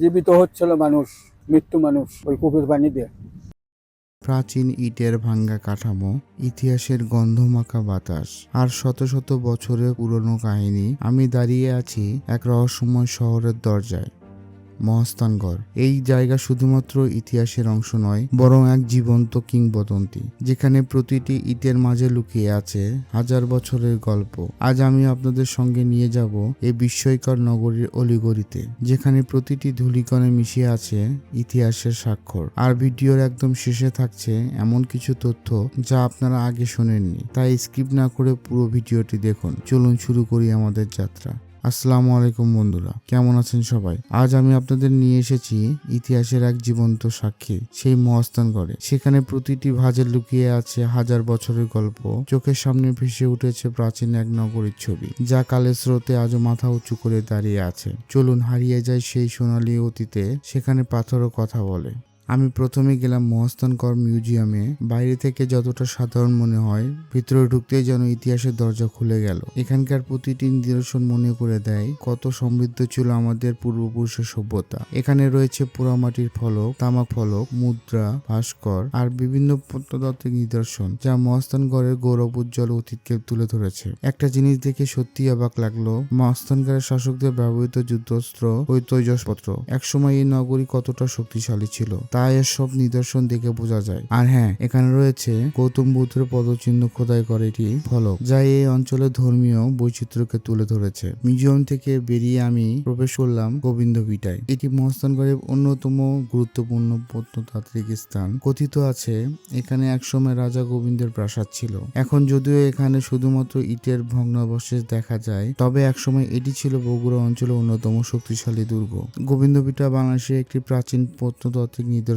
জীবিত হচ্ছিল মানুষ, মৃত্যু মানুষ ওই কূপের পানি দিয়ে। প্রাচীন ইটের ভাঙ্গা কাঠামো, ইতিহাসের গন্ধমাখা বাতাস, আর শত শত বছরের পুরনো কাহিনী, আমি দাঁড়িয়ে আছি এক রহস্যময় শহরের দরজায়। মহস্তানগড় এই জায়গা শুধুমাত্র ইতিহাসের অংশ নয়, বরং এক জীবন্ত কিংবদন্তি, যেখানে প্রতিটি ইটের মাঝে লুকিয়ে আছে হাজার বছরের গল্প। আজ আমি আপনাদের সঙ্গে নিয়ে যাব এই বিস্ময়কর নগরীর অলিগলিতে যেখানে প্রতিটি ধূলিকণে মিশিয়ে আছে ইতিহাসের স্বাক্ষর। আর ভিডিওর একদম শেষে থাকছে এমন কিছু তথ্য যা আপনারা আগে শোনেননি, তাই স্কিপ না করে পুরো ভিডিওটি দেখুন। চলুন শুরু করি আমাদের যাত্রা। আসসালামু আলাইকুম বন্ধুরা, কেমন আছেন সবাই? আজ আমি আপনাদের নিয়ে এসেছি ইতিহাসের এক জীবন্ত সাক্ষী, সেই মহাস্থানগড়ে সেখানে প্রতিটি ভাজে লুকিয়ে আছে হাজার বছরের গল্প। চোখের সামনে ভেসে উঠেছে প্রাচীন এক নগরীর ছবি, যা কালের স্রোতে আজও মাথা উঁচু করে দাঁড়িয়ে আছে। চলুন হারিয়ে যায় সেই সোনালী অতীতে, সেখানে পাথরও কথা বলে। আমি প্রথমে গেলাম মহস্তানকর মিউজিয়ামে। বাইরে থেকে যতটা সাধারণ মনে হয়, ভিতরে ঢুকতেই যেন ইতিহাসের দরজা খুলে গেল। এখানকার প্রতিটি নিদর্শন মনে করে দেয় কত সমৃদ্ধ ছিল আমাদের পূর্বপুরুষের সভ্যতা। এখানে রয়েছে পোড়ামাটির ফলক, তামাক ফলক, মুদ্রা, ভাস্কর আর বিভিন্ন প্রত্নতাত্ত্বিক নিদর্শন যা মহস্তানগড়ের গৌরব উজ্জ্বল অতীতকে তুলে ধরেছে। একটা জিনিস দেখে সত্যি অবাক লাগল মহস্তানগড়ের শাসকদের ব্যবহৃত যুদ্ধস্ত্র ও তৈজসপত্র একসময় এই নগরী কতটা শক্তিশালী ছিল, তা এর সব নিদর্শন দেখে বোঝা যায়। আর হ্যাঁ এখানে রয়েছে গৌতম বুদ্ধের পদচিহ্ন খোদাই করে এটি ফলক, যা এই অঞ্চলের ধর্মীয় বৈচিত্র্যকে তুলে ধরেছে। মিউজিয়াম থেকে বেরিয়ে আমি প্রবেশ করলাম গোবিন্দ ভিটায় এটি মহস্তানগড়ের অন্যতম গুরুত্বপূর্ণ প্রত্নতাত্ত্বিক স্থান। কথিত আছে, এখানে একসময় রাজা গোবিন্দের প্রাসাদ ছিল। এখন যদিও এখানে শুধুমাত্র ইটের ভগ্নাবশেষ দেখা যায়, তবে একসময় এটি ছিল বগুড়া অঞ্চলের অন্যতম শক্তিশালী দুর্গ। গোবিন্দপিঠা বাংলাদেশের একটি প্রাচীন প্রত্নতাত্ত্বিক নিদর্শন।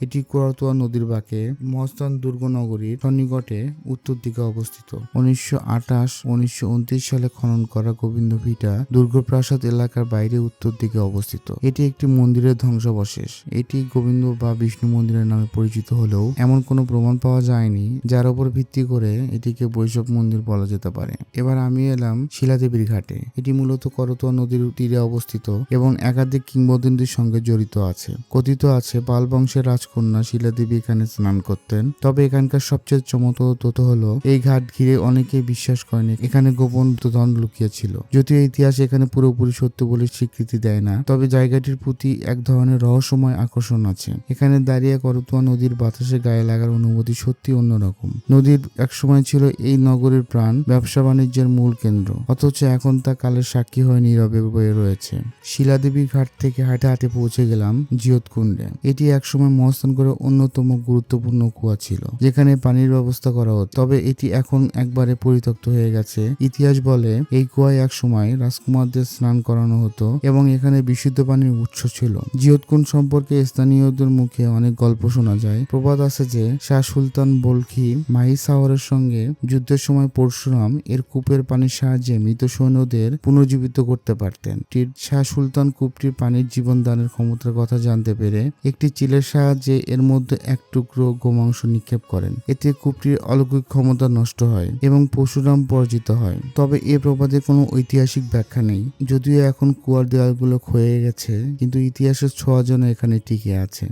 এটি কোরাতুয়া নদীর বাঁকে মহস্তান দুর্গ নগরীর সন্নিকটে উত্তর দিকে অবস্থিত। উনিশশো আঠাশ, উনিশশো সালে খনন করা গোবিন্দ ভিটা দুর্গ প্রাসাদ এলাকার বাইরে উত্তর দিকে অবস্থিত। এটি একটি মন্দিরের ধ্বংসাবশেষ। এটি গোবিন্দ বা বিষ্ণু মন্দিরের নামে পরিচিত হলেও এমন কোনো প্রমাণ পাওয়া যায়নি, যার উপর ভিত্তি করে এটিকে বৈষ্ণব মন্দির বলা যেতে পারে। এবার আমি এলাম শিলাদেবীর ঘাটে। এটি মূলত করতোয়া নদীর তীরে অবস্থিত এবং একাধিক কিংবদন্তির সঙ্গে জড়িত আছে। কথিত আছে পাল বংশের রাজকন্যা শিলাদেবী এখানে স্নান করতেন। তবে এখানকার সবচেয়ে চমৎকার তথ্য হলো, এই ঘাট ঘিরে অনেকেই বিশ্বাস করেন এখানে গোপন ধন লুকিয়ে ছিল যদিও ইতিহাস এখানে পুরোপুরি সত্য বলে স্বীকৃতি দেয় না, তবে জায়গাটির প্রতি এক ধরনের রহস্যময় আকর্ষণ আছে। এখানে দাঁড়িয়ে করতোয়া নদীর বাতাসে গায়ে লাগার অনুভূতি সত্যি অন্যরকম। নদীর একসময় ছিল এই নগরের প্রাণ, ব্যবসা বাণিজ্যের মূল কেন্দ্র। অথচ এখন তা কালের সাক্ষী হয়ে নীরবে বয়ে রয়েছে। শিলাদেবী ঘাট থেকে হাঁটে হাঁটে পৌঁছে গেলাম জিয়তকুণ্ডে। এটি একসময় মহস্থানগড়ের অন্যতম গুরুত্বপূর্ণ কুয়া ছিল, যেখানে পানির ব্যবস্থা করা হতো। তবে এটি এখন একবারে পরিত্যক্ত হয়ে গেছে। ইতিহাস বলে, এই কুয়ায় এক সময় রাজকুমারদের স্নান করানো হতো এবং এখানে বিশুদ্ধ পানির উৎস ছিল। জিয়তকুণ্ড সম্পর্কে স্থানীয়দের মুখে অনেক গল্প শোনা যায়। প্রবাদ আছে যে, শাহ সুলতান বলখি মাহি সাওয়ারের সঙ্গে যুদ্ধের সময় পরশুরাম এর কূপের পানির সাহায্যে মৃত সৈন্যদের পুনর্জীবিত করতে পারতেন। শাহ সুলতান কূপটির পানির জীবন দানের ক্ষমতার কথা জানতে পেরে একটি চিলের সাহায্যে এর মধ্যে এক টুকরো গোমাংস নিক্ষেপ করেন। এতে কূপটির অলৌকিক ক্ষমতা নষ্ট হয় এবং পশুরাম পরাজিত হয়। তবে এ প্রবাদে কোনো ঐতিহাসিক ব্যাখ্যা নেই। যদিও এখন কুয়ার দেওয়ালগুলো ক্ষয়ে গেছে, কিন্তু ইতিহাসের ছোঁয়া যেন এখানে টিকে আছে।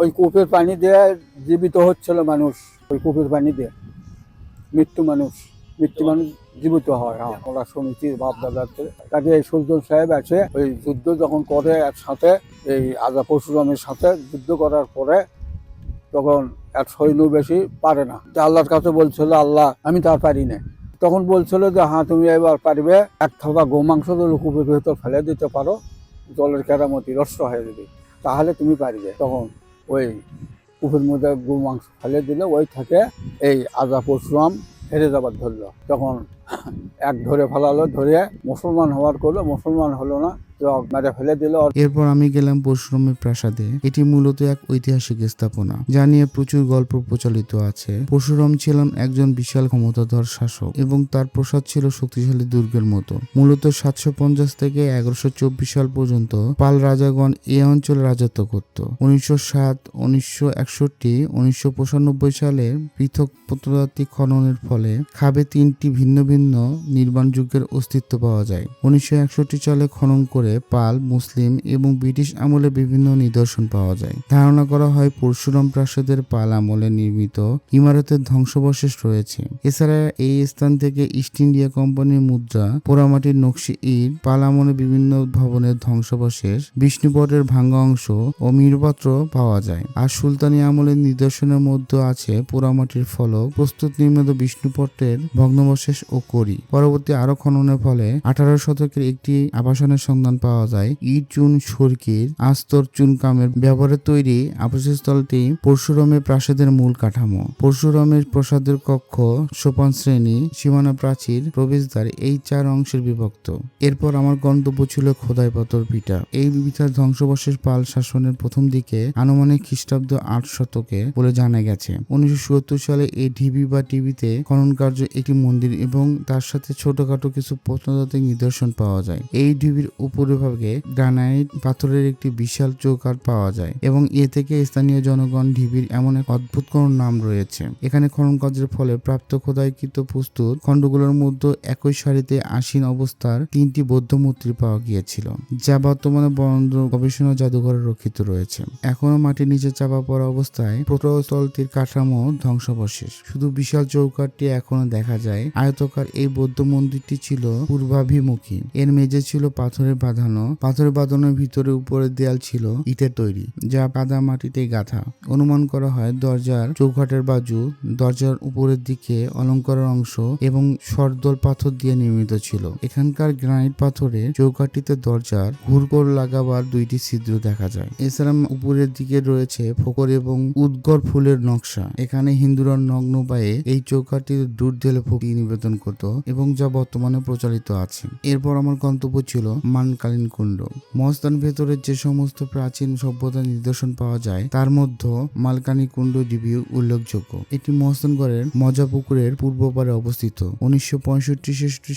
ওই কূপের পানি দিয়ে জীবিত হচ্ছিল মানুষ। ওই কূপের পানি দিয়ে মৃত্যু মানুষ। মৃত্যু মানুষ জীবিত হয় হ্যাঁ। ওরা সমিতির ভাব দাদাতে কাজে এই সুলতান সাহেব আছে। ওই যুদ্ধ যখন করে একসাথে, এই আজা পরশুরামের সাথে যুদ্ধ করার পরে তখন এক সৈন্য বেশি পারে না। তা আল্লাহর কাছে বলছিল, আল্লাহ, আমি তার পারি না তখন বলছিল যে হ্যাঁ তুমি এবার পারবে। এক থাবা গোমাংস যদি কূপের ভেতর ফেলে দিতে পারো। জলের কেরামতি নষ্ট হয়ে যাবে। তাহলে তুমি পারবে। তখন ওই কূপের মধ্যে গো মাংস ফেলে দিলে। ওই থেকে এই আজা পরশুরাম হেরে যাবার ধরলো তখন এক ধরে ফেলালো, ধরে মুসলমান হওয়ার করল, মুসলমান হলো না এরপর আমি গেলাম পরশুরামের প্রাসাদে। এটি মূলত এক ঐতিহাসিক স্থাপনা, যা নিয়ে প্রচুর গল্প প্রচলিত আছে। পরশুরাম ছিলেন একজন বিশাল ক্ষমতাধর শাসক এবং তার প্রসাদ ছিল শক্তিশালী দুর্গের মতো। মূলত সাতশো পঞ্চাশ থেকে এগারোশো চব্বিশ সাল পর্যন্ত পাল রাজাগণ এ অঞ্চলে রাজত্ব করত। উনিশশো সাত, উনিশশো একষট্টি, উনিশশো পঁচানব্বই সালে পৃথক প্রত্নতাত্ত্বিক খননের ফলে খাবে তিনটি ভিন্ন ভিন্ন বিভিন্ন নির্মাণ যুগের অস্তিত্ব পাওয়া যায়। উনিশশো একষট্টি সালে খনন করে পাল, মুসলিম এবং ব্রিটিশ আমলে বিভিন্ন নিদর্শন পাওয়া যায়। ধারণা করা হয় পরশুরাম প্রাসাদের পাল আমলে নির্মিত ইমারতের ধ্বংসাবশেষ রয়েছে। এছাড়া এই স্থান থেকে ইস্ট ইন্ডিয়া কোম্পানির মুদ্রা, পোড়ামাটির নকশি ইট, পাল আমলে বিভিন্ন ভবনের ধ্বংসাবশেষ, বিষ্ণুপটের ভাঙ্গা অংশ ও মীরপত্র পাওয়া যায়। আর সুলতানি আমলের নিদর্শনের মধ্যে আছে পোড়ামাটির ফলক, প্রস্তুত নির্মিত বিষ্ণুপটের ভগ্নবশেষ ও করি। পরবর্তী আরও খননের ফলে আঠারো শতকের একটি আবাসনের সন্ধান পাওয়া যায়। ইট চুন সরকির আস্তর চুনকামের ব্যবহারে তৈরি আবাসস্থলটি পরশুরামের প্রাসাদের মূল কাঠামো। পরশুরামের প্রসাদের কক্ষ, সোপান শ্রেণি, সীমানা প্রাচীর, প্রবেশদ্বার এই চার অংশের বিভক্ত। এরপর আমার গন্তব্য ছিল খোদাই পাথর পিঠা। এই পিঠার ধ্বংসাবশেষ পাল শাসনের প্রথম দিকে আনুমানিক খ্রিস্টাব্দ আট শতকে বলে জানা গেছে। উনিশশো সত্তর সালে এই ঢিবি বা টিভিতে খনন কার্য একটি মন্দির এবং তার সাথে ছোটখাটো কিছু প্রত্নতাত্ত্বিক নিদর্শন পাওয়া যায়। এই ঢিবির উপরিভাগে গ্রানাইট পাথরের একটি বিশাল চৌকাঠ পাওয়া যায় এবং এ থেকে স্থানীয় জনগণ ঢিবির এমন এক অদ্ভুত কোন নাম রয়েছে। এখানে খনন কার্যের ফলে প্রাপ্ত খোদাইকৃত প্রস্তুত খণ্ডগুলোর মধ্যে একই সারিতে আসীন অবস্থার তিনটি বৌদ্ধ মূর্তি পাওয়া গিয়েছিল, যা বর্তমানে বরেন্দ্র গবেষণা জাদুঘরে রক্ষিত রয়েছে। এখনও মাটির নিচে চাপা পড়া অবস্থায় প্রোটোস্থলটির কাঠামো ধ্বংসাবশেষ। শুধু বিশাল চৌকাঠটি এখনও দেখা যায়। আয়তকার এই বৌদ্ধ মন্দিরটি ছিল পূর্বাভিমুখী। এর মেঝে ছিল পাথরে বাঁধানো। পাথরে বাঁধানোর ভিতরে উপরের দেয়াল ছিল ইটের তৈরি, যা কাদা মাটিতে গাঁথা। অনুমান করা হয় দরজার চৌকাঠের বাজু দরজার উপরের দিকে অলঙ্কারের অংশ এবং সরদল পাথর দিয়ে নির্মিত ছিল। এখানকার গ্রানাইট পাথরে চৌকাঠটিতে দরজার ঘুরকোর লাগাবার দুইটি ছিদ্র দেখা যায়। এছাড়া উপরের দিকে রয়েছে ফকর এবং উদ্গর ফুলের নকশা। এখানে হিন্দুরা নগ্ন পায়ে এই চৌকাঠটিতে দুধ ঢেলে ফকি নিবেদন করত। এবং যা বর্তমানে প্রচলিত আছে। এরপর আমার গন্তব্য ছিল মানকালীন কুণ্ড। মস্তান ভেতরের যে সমস্ত প্রাচীন সভ্যতার নিদর্শন পাওয়া যায়, তার মধ্যে মালকানি কুণ্ড ডিবি উল্লেখযোগ্য। এটি মহস্তানগড়ের মজা পুকুরের পূর্ব পারে অবস্থিত। উনিশশো পঁয়ষট্টি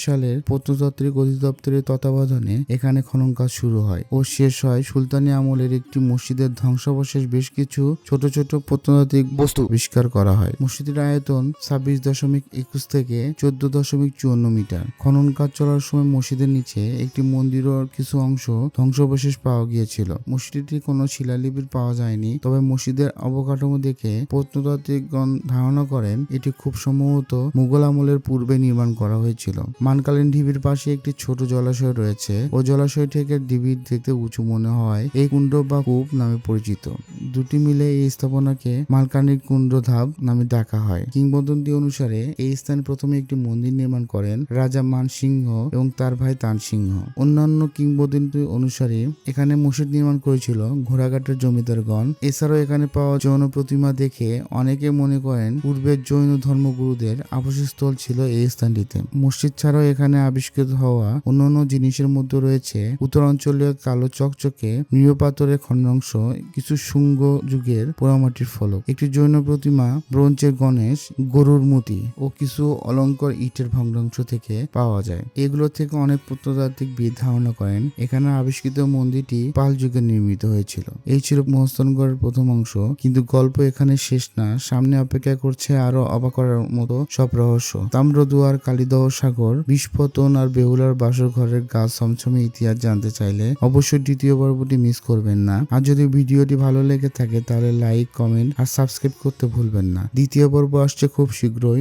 সালের প্রত্নতাত্ত্বিক অধিদপ্তরের তত্ত্বাবধানে এখানে খনন কাজ শুরু হয় ও শেষ হয় সুলতানি আমলের একটি মসজিদের ধ্বংসাবশেষ। বেশ কিছু ছোট ছোট প্রত্নতাত্ত্বিক বস্তু আবিষ্কার করা হয়। মসজিদের আয়তন ছাব্বিশ দশমিক একুশ থেকে চোদ্দ দশমিক চুয়ান্ন মিটার। খনন কাজ চলার সময় মসজিদের নিচে একটি মন্দিরের কিছু অংশ ধ্বংসাবশেষ পাওয়া গিয়েছিল। মসজিদটি কোনো শিলালিপির পাওয়া যায়নি, তবে মসজিদের অবকাঠামো দেখে প্রত্নতাত্ত্বিকগণ ধারণা করেন এটি খুব সম্ভবত মুঘল আমলের পূর্বে নির্মাণ করা হয়েছিল। মানকালীন ঢিবির পাশে একটি ছোট জলাশয় রয়েছে। ও জলাশয় থেকে ঢিবির দেখতে উঁচু মনে হয়, এই কুণ্ড বা কূপ নামে পরিচিত। দুটি মিলে এই স্থাপনাকে মালকানির কুণ্ড ধাপ নামে ডাকা হয়। কিংবদন্তি অনুসারে এই স্থানে প্রথমে একটি মন্দির নির্মাণ করেন রাজা মান সিংহ এবং তার ভাই তান সিংহ অন্যান্য কিংবদন্তি অনুসারে এখানে মসজিদ নির্মাণ করেছিল ঘোড়াঘাটের জমিদারগণ। এছাড়াও এখানে পাওয়া যৌন প্রতিমা দেখে অনেকে মনে করেন পূর্বের জৈন ধর্মগুরুদের আবাসস্থল ছিল এই স্থানটিতে। মসজিদ ছাড়াও এখানে আবিষ্কৃত হওয়া অন্যান্য জিনিসের মধ্যে রয়েছে উত্তরাঞ্চলীয় কালো চকচকে মৃৎপাথরের খণ্ডাংশ, কিছু শুঙ্গ যুগের পোড়ামাটির ফলক। একটি জৈন প্রতিমা ব্রোঞ্জের গণেশ, গরুর মূর্তি ও কিছু অলঙ্কর ইটের ভগ্নাংশ থেকে পাওয়া যায়। এগুলো থেকে অনেক প্রত্নতাত্ত্বিক বিদ ধারণা করেন। এখানে আবিষ্কৃত মন্দিরটি পাল যুগে নির্মিত হয়েছিল। এই ছিল মহস্তানগড়ের প্রথম অংশ, কিন্তু গল্প এখানে শেষ না। সামনে অপেক্ষা করছে আরও অবাক করার মতো সব রহস্য। তাম্রদুয়ার, কালিদহ সাগর বিস্ফোটন আর বেহুলার বাসর ঘরের গাছ ছমছমে ইতিহাস জানতে চাইলে অবশ্যই দ্বিতীয় পর্বটি মিস করবেন না। আর যদি ভিডিওটি ভালো লেগে থাকে তাহলে লাইক কমেন্ট আর সাবস্ক্রাইব করতে ভুলবেন না। দ্বিতীয় পর্ব আসছে খুব শীঘ্রই।